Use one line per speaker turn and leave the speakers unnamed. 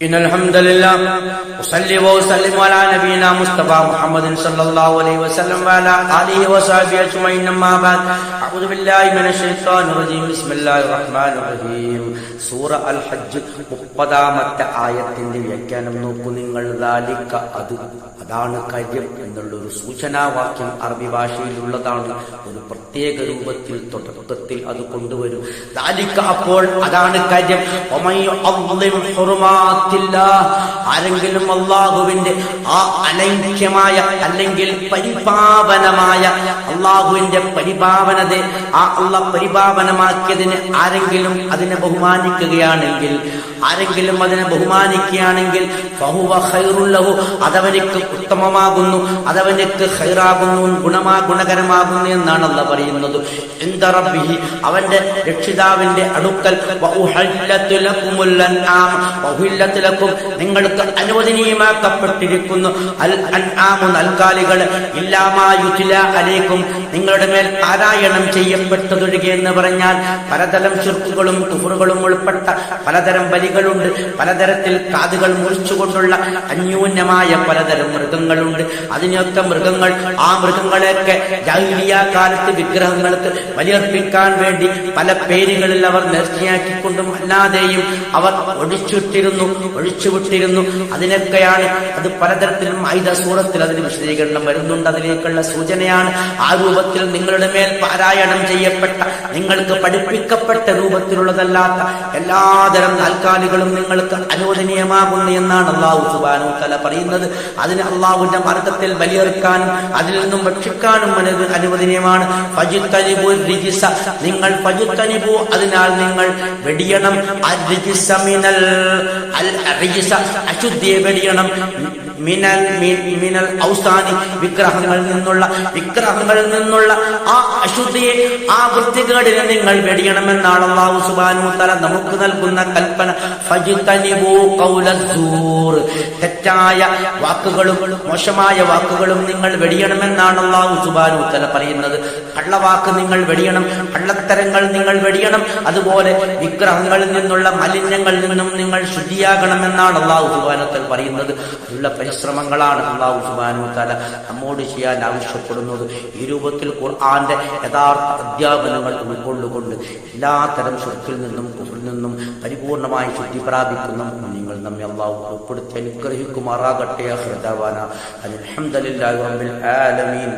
إن الحمد لله أصلي وأسلم على نبينا مصطفى محمد صلى الله عليه وسلم وعلى آله وصحبه أجمعين أما بعد أعوذ بالله من الشيطان الرجيم بسم الله الرحمن الرحيم സൂറ അൽ ഹജ്ജ് മുപ്പതാമത്തെ ആയത്തിന്റെ വ്യാഖ്യാനം നോക്കൂ നിങ്ങൾ ദാലിക്ക അത് അതാണ് കാര്യം എന്നുള്ളൊരു സൂചനാവാക്യം അറബി ഭാഷയിലുള്ളതാണ് ഒരു പ്രത്യേക രൂപത്തിൽ തുടക്കത്തിൽ അത് കൊണ്ടുവരും ദാലിക്ക അപ്പോൾ അതാണ് കാര്യം ഒമയ്യ അള്ളിം ഹുറുമാത്തില്ലാ. ആരെങ്കിലും അള്ളാഹുവിന്റെ ആ അനൈക്യമായ അല്ലെങ്കിൽ പരിപാവനമായ അള്ളാഹുവിന്റെ പരിപാവനത ആ അള്ള പരിപാവനമാക്കിയതിന് ആരെങ്കിലും അതിനെ ബഹുമാനിക്കുകയാണെങ്കിൽ ആരെങ്കിലും അതിനെ ബഹുമാനിക്കുകയാണെങ്കിൽ അതവനിക്ക് ഉത്തമമാകുന്നു അതവനിക്ക് ഹൈറാകുന്നു ഗുണമാ ഗുണകരമാകുന്നു എന്നാണ് അല്ല പറയുന്നത്. എന്താ അവന്റെ രക്ഷിതാവിന്റെ അടുക്കൽ ലക്കും നിങ്ങൾക്ക് അനുവദനീയമാക്കപ്പെട്ടിരിക്കുന്നു. അൽ നൽകാലികൾ ഇല്ലാമാ അലേക്കും നിങ്ങളുടെ മേൽ പാരായണം ചെയ്യപ്പെട്ടതൊഴികെ എന്ന് പറഞ്ഞാൽ പലതരം ചുർക്കുകളും കുഫറുകളും ഉൾപ്പെട്ട പലതരം ബലികളുണ്ട്. പലതരത്തിൽ കാതുകൾ മുറിച്ചുകൊണ്ടുള്ള അന്യൂന്യമായ പലതരം മൃഗങ്ങളുണ്ട്. അതിനൊക്കെ മൃഗങ്ങൾ ആ മൃഗങ്ങളെയൊക്കെ ജാഹിലിയ കാലത്ത് വിഗ്രഹങ്ങൾക്ക് ബലിയർപ്പിക്കാൻ വേണ്ടി പല പേരുകളിൽ അവർ നേർച്ചയാക്കിക്കൊണ്ടും അല്ലാതെയും അവർ ഒഴിച്ചുവിട്ടിരുന്നു ഒഴിച്ചുവിട്ടിരുന്നു അതിനൊക്കെയാണ് അത് പലതരത്തിലും ആയുധ സൂറത്തിൽ അതിന് വിശദീകരണം വരുന്നുണ്ട് അതിലേക്കുള്ള സൂചനയാണ് ആ രൂപത്തിൽ നിങ്ങളുടെ മേൽ പാരായണം ചെയ്യപ്പെട്ട നിങ്ങൾക്ക് പഠിപ്പിക്കപ്പെട്ട രൂപത്തിലുള്ളതല്ലാത്ത എല്ലാതരം താൽക്കാലികളും നിങ്ങൾക്ക് അനുവദനീയമാകുന്നു എന്നാണ് അള്ളാഹു സുബാനു തല പറയുന്നത് അതിന് അള്ളാഹുവിന്റെ മാർഗത്തിൽ ബലിയെറുക്കാനും അതിൽ നിന്നും രക്ഷിക്കാനും അനു- അനുവദനീയമാണ്. നിങ്ങൾ അതിനാൽ നിങ്ങൾ വെടിയണം അൽ. അശുദ്ധിയെ വെടിയണം മിനൽ മിനൽ ഔസാനി വിഗ്രഹങ്ങളിൽ നിന്നുള്ള വിഗ്രഹങ്ങളിൽ നിന്നുള്ള ആ അശുദ്ധിയെ ആ വൃത്തികേടിനെ നിങ്ങൾ വെടിയണമെന്നാണ് അള്ളാഹു സുബാനു തല നമുക്ക് നൽകുന്ന കൽപ്പന. തെറ്റായ വാക്കുകളും മോശമായ വാക്കുകളും നിങ്ങൾ വെടിയണമെന്നാണ് അള്ളാഹു സുബാനു തല പറയുന്നത്. കള്ളവാക്ക് നിങ്ങൾ വെടിയണം കള്ളത്തരങ്ങൾ നിങ്ങൾ വെടിയണം. അതുപോലെ വിഗ്രഹങ്ങളിൽ നിന്നുള്ള മാലിന്യങ്ങളിൽ നിന്നും നിങ്ങൾ ശുദ്ധിയാകണമെന്നാണ് അള്ളാഹു സുബാനത്തൽ പറയുന്നത്. അതിനുള്ള പരിശ്രമങ്ങളാണ് അള്ളാഹു സുബാനു നമ്മോട് ചെയ്യാൻ ആവശ്യപ്പെടുന്നത്. ഈ രൂപത്തിൽ ഖുർആന്റെ യഥാർത്ഥ അധ്യാപനങ്ങൾ ഉൾക്കൊള്ളുകൊണ്ട് എല്ലാത്തരം ശുദ്ധിൽ നിന്നും കുറിൽ നിന്നും പരിപൂർണമായി ശുദ്ധി പ്രാപിക്കുന്ന നിങ്ങൾ നമ്മെ അള്ളാഹു ഉൾപ്പെടുത്തി അനുഗ്രഹിക്കുമാറാകട്ടെ റബ്ബിൽ ആലമീൻ.